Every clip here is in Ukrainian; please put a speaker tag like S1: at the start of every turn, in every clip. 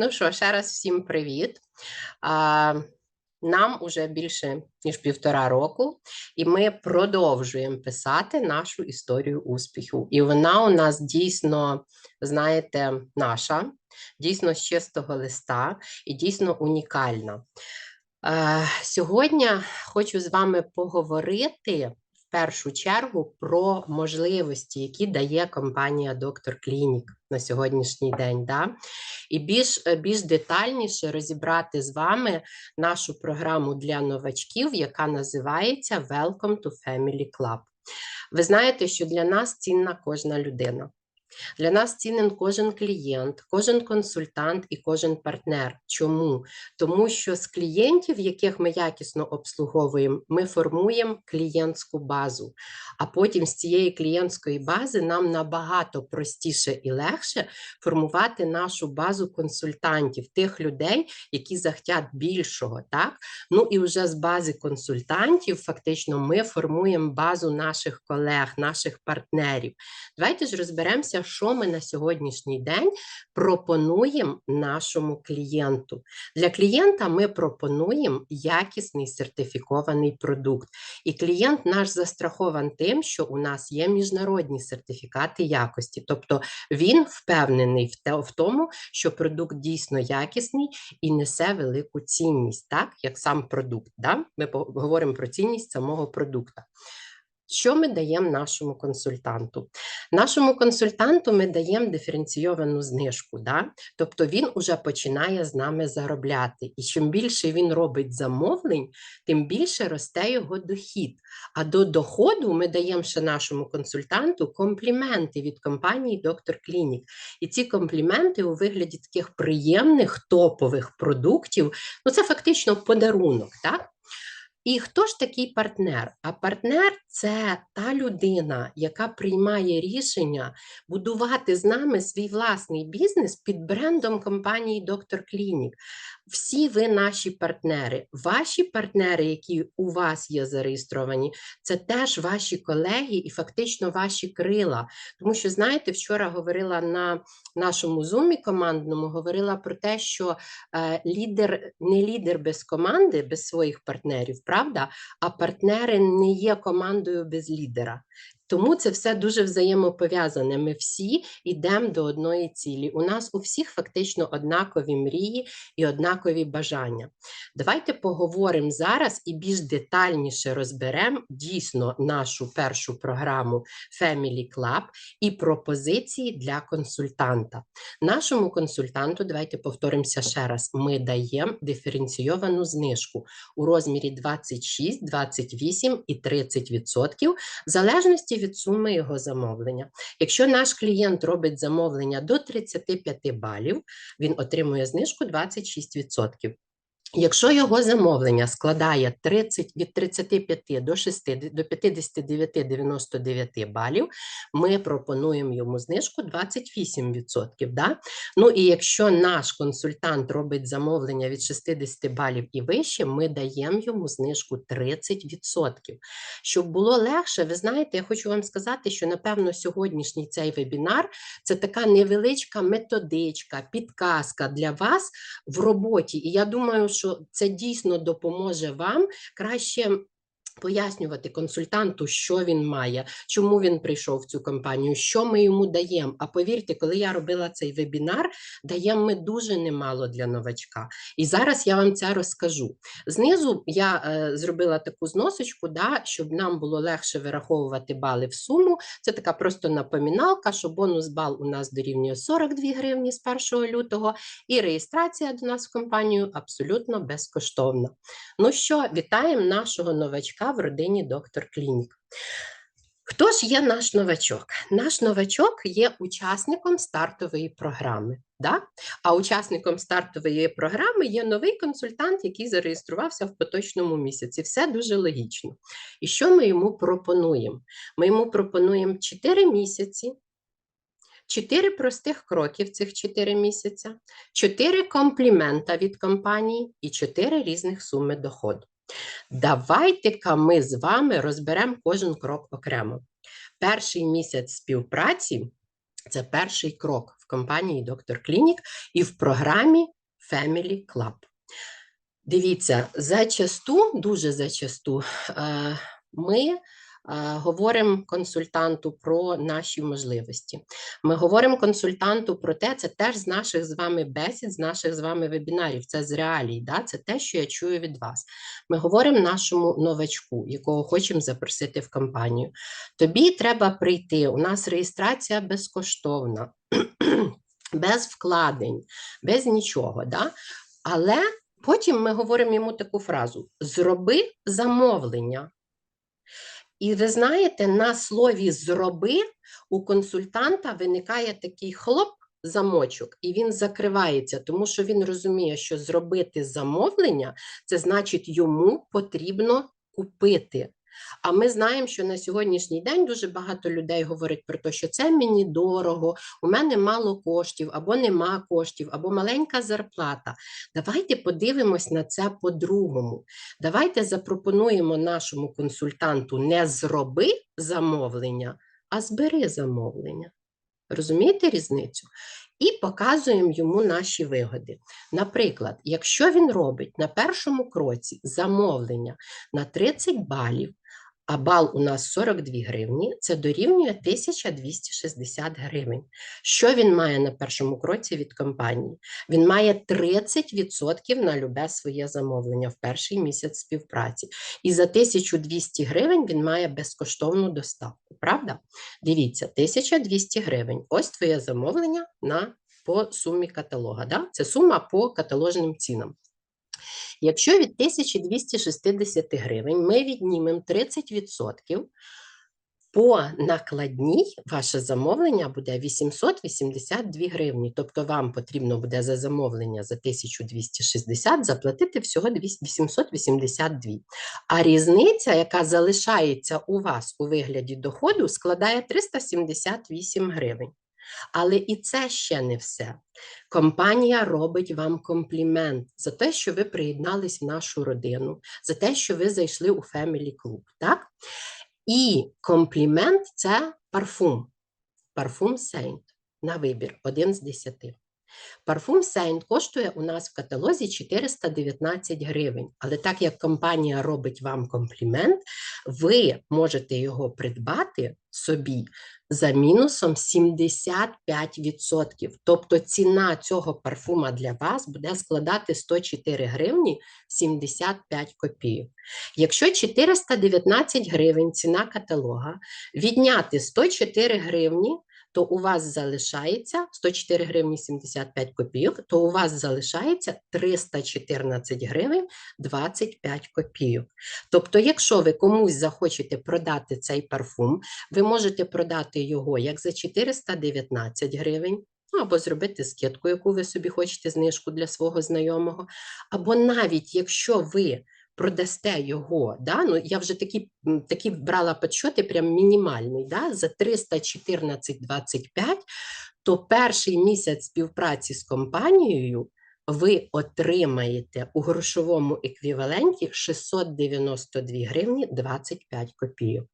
S1: Ну що, ще раз всім привіт. Нам уже більше ніж півтора року, і ми продовжуємо писати нашу історію успіху. І вона у нас дійсно, знаєте, наша, дійсно з чистого листа і дійсно унікальна. Сьогодні хочу з вами поговорити першу чергу про можливості, які дає компанія Доктор Клінік на сьогоднішній день. Да? І більш, більш детальніше розібрати з вами нашу програму для новачків, яка називається Welcome to Family Club. Ви знаєте, що для нас цінна кожна людина. Для нас цінен кожен клієнт, кожен консультант і кожен партнер. Чому? Тому що з клієнтів, яких ми якісно обслуговуємо, ми формуємо клієнтську базу. А потім з цієї клієнтської бази нам набагато простіше і легше формувати нашу базу консультантів, тих людей, які захотять більшого. Так? Ну і вже з бази консультантів, фактично, ми формуємо базу наших колег, наших партнерів. Давайте ж розберемося подивимося, що ми на сьогоднішній день пропонуємо нашому клієнту. Для клієнта ми пропонуємо якісний сертифікований продукт. І клієнт наш застрахований тим, що у нас є міжнародні сертифікати якості. Тобто він впевнений в тому, що продукт дійсно якісний і несе велику цінність, так як сам продукт. Да? Ми говоримо про цінність самого продукту. Що ми даємо нашому консультанту? Нашому консультанту ми даємо диференційовану знижку, да? тобто він уже починає з нами заробляти. І чим більше він робить замовлень, тим більше росте його дохід. А до доходу ми даємо ще нашому консультанту компліменти від компанії Доктор Клінік. І ці компліменти у вигляді таких приємних топових продуктів, ну це фактично подарунок. так? І хто ж такий партнер? А партнер це та людина, яка приймає рішення будувати з нами свій власний бізнес під брендом компанії Доктор Клінік. Всі ви наші партнери. Ваші партнери, які у вас є зареєстровані, це теж ваші колеги і фактично ваші крила. Тому що, знаєте, вчора говорила на нашому зумі командному, говорила про те, що е, лідер не лідер без команди, без своїх партнерів, правда, а партнери не є командою без лідера. Тому це все дуже взаємопов'язане. Ми всі йдемо до одної цілі. У нас у всіх фактично однакові мрії і однакові бажання. Давайте поговоримо зараз і більш детальніше розберемо дійсно нашу першу програму Family Club і пропозиції для консультанта. Нашому консультанту, давайте повторимося ще раз: ми даємо диференційовану знижку у розмірі 26, 28 і 30% в залежності від суми його замовлення. Якщо наш клієнт робить замовлення до 35 балів, він отримує знижку 26%. Якщо його замовлення складає 30, від 35 до 6 до 59-99 балів, ми пропонуємо йому знижку 28%. Да? Ну і якщо наш консультант робить замовлення від 60 балів і вище, ми даємо йому знижку 30%. Щоб було легше, ви знаєте, я хочу вам сказати, що напевно сьогоднішній цей вебінар це така невеличка методичка, підказка для вас в роботі. І я думаю, що це дійсно допоможе вам краще Пояснювати консультанту, що він має, чому він прийшов в цю компанію, що ми йому даємо. А повірте, коли я робила цей вебінар, даємо ми дуже немало для новачка. І зараз я вам це розкажу. Знизу я е, зробила таку зносочку, да, щоб нам було легше вираховувати бали в суму. Це така просто напоміналка, що бонус бал у нас дорівнює 42 гривні з 1 лютого, і реєстрація до нас в компанію абсолютно безкоштовна. Ну що, вітаємо нашого новачка в родині доктор Клінік. Хто ж є наш новачок? Наш новачок є учасником стартової програми. Да? А учасником стартової програми є новий консультант, який зареєструвався в поточному місяці. Все дуже логічно. І що ми йому пропонуємо? Ми йому пропонуємо 4 місяці. Чотири простих кроки в цих 4 місяця, чотири комплімента від компанії і чотири різних суми доходу. Давайте-ка ми з вами розберемо кожен крок окремо. Перший місяць співпраці це перший крок. в компанії Доктор Клінік і в програмі Family Club. Дивіться, зачасту, дуже зачасту, е, ми говоримо консультанту про наші можливості. Ми говоримо консультанту про те, це теж з наших з вами бесід, з наших з вами вебінарів, це з реалій, да? це те, що я чую від вас. Ми говоримо нашому новачку, якого хочемо запросити в компанію. Тобі треба прийти. У нас реєстрація безкоштовна, без вкладень, без нічого. Да? Але потім ми говоримо йому таку фразу: зроби замовлення. І ви знаєте, на слові зроби у консультанта виникає такий хлоп, замочок, і він закривається, тому що він розуміє, що зробити замовлення це значить йому потрібно купити. А ми знаємо, що на сьогоднішній день дуже багато людей говорять про те, що це мені дорого, у мене мало коштів, або нема коштів, або маленька зарплата. Давайте подивимось на це по-другому. Давайте запропонуємо нашому консультанту не зроби замовлення, а збери замовлення. Розумієте різницю? І показуємо йому наші вигоди. Наприклад, якщо він робить на першому кроці замовлення на 30 балів, а бал у нас 42 гривні, це дорівнює 1260 гривень. Що він має на першому кроці від компанії? Він має 30% на любе своє замовлення в перший місяць співпраці. І за 1200 гривень він має безкоштовну доставку. Правда? Дивіться, 1200 гривень. Ось твоє замовлення на по сумі каталога. Да? Це сума по каталожним цінам. Якщо від 1260 гривень ми віднімемо 30%, по накладній ваше замовлення буде 882 гривні. Тобто вам потрібно буде за замовлення за 1260 заплатити всього 882. А різниця, яка залишається у вас у вигляді доходу, складає 378 гривень. Але і це ще не все. Компанія робить вам комплімент за те, що ви приєднались в нашу родину, за те, що ви зайшли у Family Club. Так? І комплімент це парфум. Парфум Saint на вибір, один з десяти. Парфум Saint коштує у нас в каталозі 419 гривень. Але так як компанія робить вам комплімент, ви можете його придбати собі за мінусом 75%. Тобто ціна цього парфума для вас буде складати 104 гривні 75 копійок. Якщо 419 гривень ціна каталога, відняти 104 гривні, то у вас залишається 104 гривні 75 копійок, то у вас залишається 314 гривень 25 копійок. Тобто, якщо ви комусь захочете продати цей парфум, ви можете продати його як за 419 гривень. Ну, або зробити скидку, яку ви собі хочете знижку для свого знайомого. Або навіть якщо ви продасте його, да, ну я вже такі такі брала підсчоти, прям мінімальний, да, за 314,25, то перший місяць співпраці з компанією ви отримаєте у грошовому еквіваленті 692 гривні 25 копійок.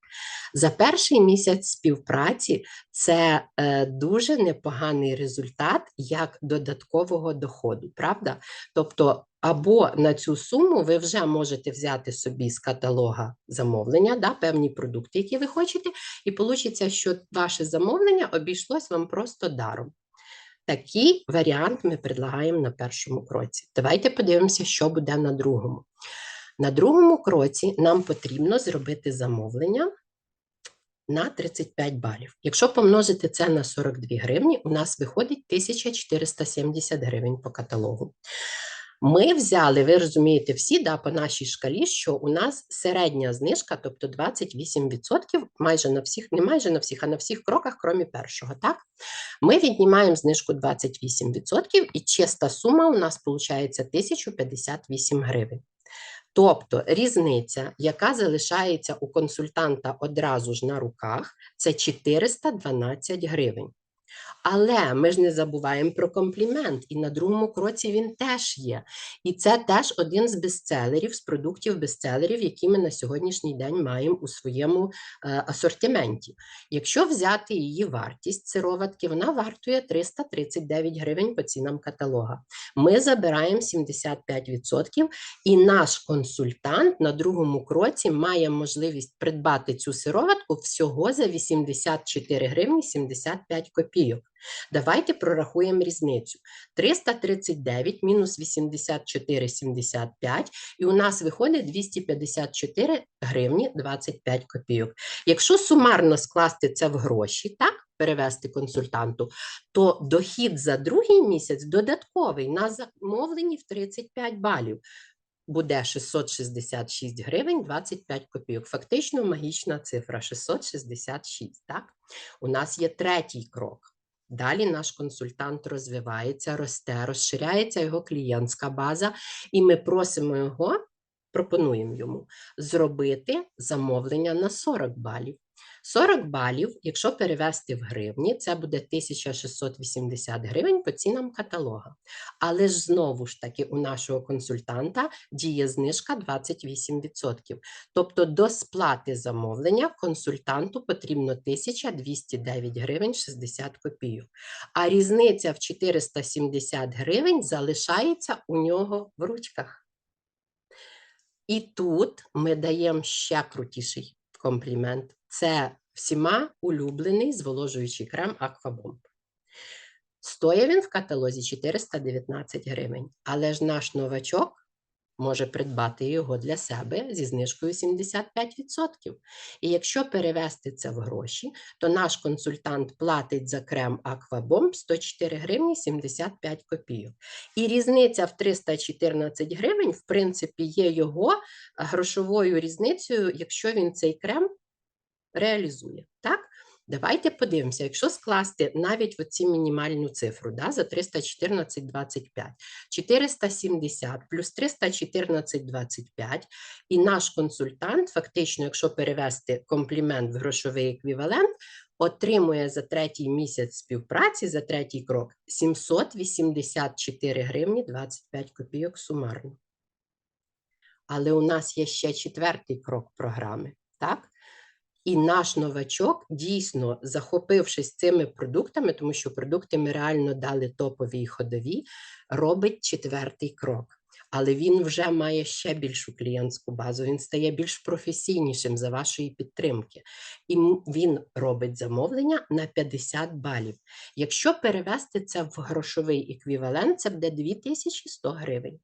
S1: За перший місяць співпраці це е, дуже непоганий результат як додаткового доходу, правда? Тобто, або на цю суму ви вже можете взяти собі з каталога замовлення, да, певні продукти, які ви хочете, і вийде, що ваше замовлення обійшлось вам просто даром. Такий варіант ми предлагаємо на першому кроці. Давайте подивимося, що буде на другому. На другому кроці нам потрібно зробити замовлення на 35 балів. Якщо помножити це на 42 гривні, у нас виходить 1470 гривень по каталогу. Ми взяли, ви розумієте, всі да, по нашій шкалі, що у нас середня знижка, тобто 28%, майже на всіх, не майже на всіх, а на всіх кроках, крім першого. так? Ми віднімаємо знижку 28%, і чиста сума у нас виходить 1058 гривень. Тобто різниця, яка залишається у консультанта одразу ж на руках, це 412 гривень. Але ми ж не забуваємо про комплімент, і на другому кроці він теж є. І це теж один з бестселерів, з продуктів бестселерів, які ми на сьогоднішній день маємо у своєму е, асортименті. Якщо взяти її вартість сироватки, вона вартує 339 гривень по цінам каталога. Ми забираємо 75%, і наш консультант на другому кроці має можливість придбати цю сироватку всього за 84 гривні 75 копійок. Давайте прорахуємо різницю. 339 мінус 84,75, і у нас виходить 254 гривні 25 копійок. Якщо сумарно скласти це в гроші, так, перевести консультанту, то дохід за другий місяць додатковий на замовлені в 35 балів. Буде 666 гривень 25 копійок. Фактично магічна цифра 666. Так? У нас є третій крок. Далі наш консультант розвивається, росте, розширяється його клієнтська база, і ми просимо його, пропонуємо йому зробити замовлення на 40 балів. 40 балів, якщо перевести в гривні, це буде 1680 гривень по цінам каталога. Але ж знову ж таки у нашого консультанта діє знижка 28%. Тобто до сплати замовлення консультанту потрібно 1209 гривень 60 копійок. А різниця в 470 гривень залишається у нього в ручках. І тут ми даємо ще крутіший комплімент. Це всіма улюблений зволожуючий крем Аквабомб. Стоїть він в каталозі 419 гривень, але ж наш новачок може придбати його для себе зі знижкою 75%. І якщо перевести це в гроші, то наш консультант платить за крем Аквабомб 104 гривні 75 копійок. І різниця в 314 гривень, в принципі, є його грошовою різницею, якщо він цей крем реалізує. Так? Давайте подивимося, якщо скласти навіть оці мінімальну цифру да, за 314,25, 470 плюс 314,25, і наш консультант, фактично, якщо перевести комплімент в грошовий еквівалент, отримує за третій місяць співпраці, за третій крок 784 гривні 25 копійок сумарно. Але у нас є ще четвертий крок програми. так? І наш новачок, дійсно захопившись цими продуктами, тому що продукти ми реально дали топові і ходові, робить четвертий крок. Але він вже має ще більшу клієнтську базу, він стає більш професійнішим за вашої підтримки. І він робить замовлення на 50 балів. Якщо перевести це в грошовий еквівалент, це буде 2100 гривень.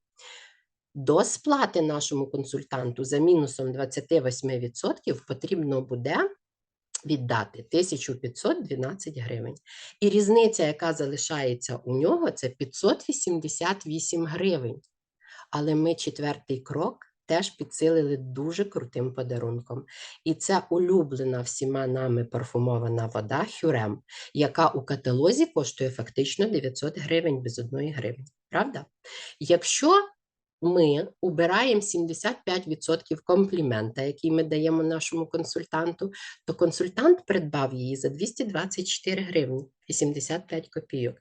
S1: До сплати нашому консультанту за мінусом 28% потрібно буде віддати 1512 гривень. І різниця, яка залишається у нього, це 588 гривень. Але ми четвертий крок теж підсилили дуже крутим подарунком. І це улюблена всіма нами парфумована вода Хюрем, яка у каталозі коштує фактично 900 гривень без одної гривні. Правда? Якщо ми убираємо 75% комплімента, який ми даємо нашому консультанту, то консультант придбав її за 224 гривні 85 копійок.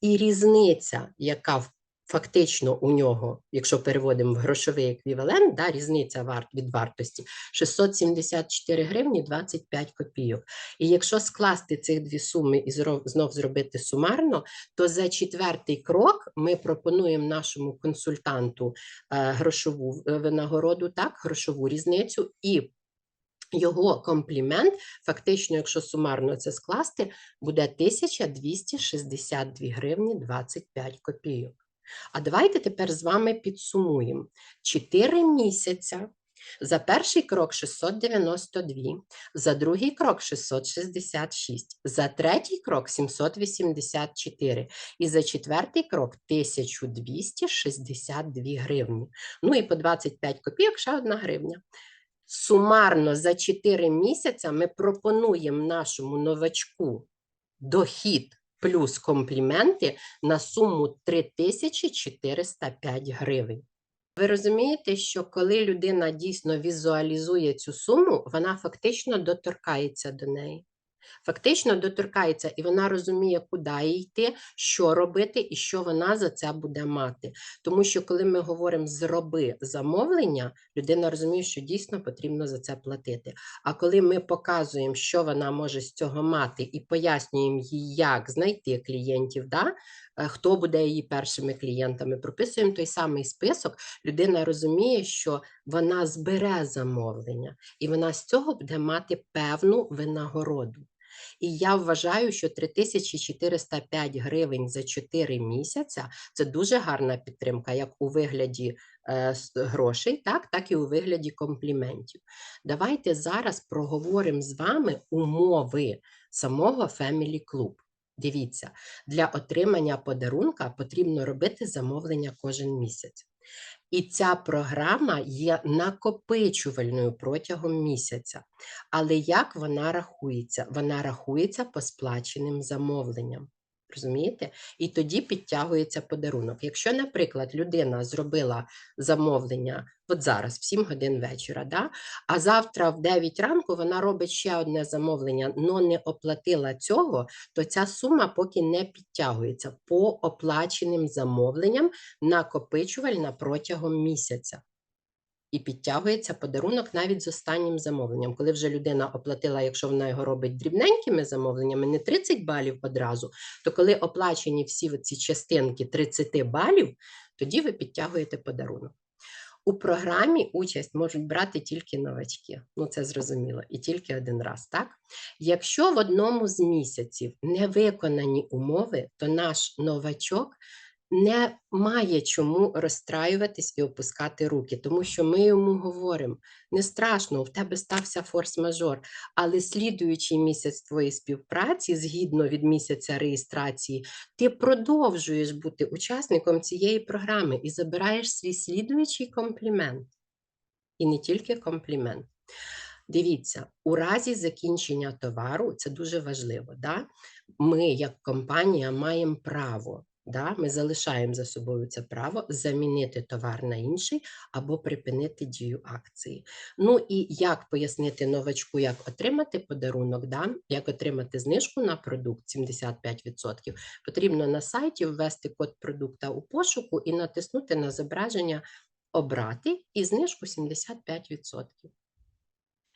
S1: І різниця, яка в Фактично у нього, якщо переводимо в грошовий еквівалент, да, різниця варт, від вартості 674 гривні 25 копійок. І якщо скласти цих дві суми і знов зробити сумарно, то за четвертий крок ми пропонуємо нашому консультанту е, грошову винагороду, так, грошову різницю і його комплімент, фактично, якщо сумарно це скласти, буде 1262 гривні 25 копійок. А давайте тепер з вами підсумуємо. 4 місяця. За перший крок 692, за другий крок 666, за третій крок 784 і за четвертий крок 1262 гривні. Ну і по 25 копійок ще одна гривня. Сумарно за 4 місяця ми пропонуємо нашому новачку дохід плюс компліменти на суму 3405 гривень. Ви розумієте, що коли людина дійсно візуалізує цю суму, вона фактично доторкається до неї. Фактично доторкається, і вона розуміє, куди йти, що робити і що вона за це буде мати. Тому що, коли ми говоримо зроби замовлення, людина розуміє, що дійсно потрібно за це платити. А коли ми показуємо, що вона може з цього мати, і пояснюємо їй, як знайти клієнтів, да? е, хто буде її першими клієнтами, прописуємо той самий список, людина розуміє, що вона збере замовлення, і вона з цього буде мати певну винагороду. І я вважаю, що 3405 гривень за 4 місяця це дуже гарна підтримка, як у вигляді е, грошей, так, так і у вигляді компліментів. Давайте зараз проговоримо з вами умови самого Family Club. Дивіться, для отримання подарунка потрібно робити замовлення кожен місяць. І ця програма є накопичувальною протягом місяця. Але як вона рахується? Вона рахується по сплаченим замовленням. Розумієте? І тоді підтягується подарунок. Якщо, наприклад, людина зробила замовлення от зараз, в 7 годин вечора, да? а завтра в 9 ранку вона робить ще одне замовлення, але не оплатила цього, то ця сума поки не підтягується по оплаченим замовленням накопичувальна протягом місяця. І підтягується подарунок навіть з останнім замовленням. Коли вже людина оплатила, якщо вона його робить дрібненькими замовленнями, не 30 балів одразу, то коли оплачені всі ці частинки 30 балів, тоді ви підтягуєте подарунок. У програмі участь можуть брати тільки новачки, ну це зрозуміло, і тільки один раз, так? Якщо в одному з місяців не виконані умови, то наш новачок не має чому розстраюватись і опускати руки, тому що ми йому говоримо: не страшно, в тебе стався форс-мажор, але слідуючий місяць твоєї співпраці, згідно від місяця реєстрації, ти продовжуєш бути учасником цієї програми і забираєш свій слідуючий комплімент. І не тільки комплімент. Дивіться, у разі закінчення товару, це дуже важливо. Да? Ми, як компанія, маємо право. Да? Ми залишаємо за собою це право замінити товар на інший або припинити дію акції. Ну і як пояснити новачку, як отримати подарунок, да? як отримати знижку на продукт 75%, потрібно на сайті ввести код продукта у пошуку і натиснути на зображення Обрати і знижку 75%.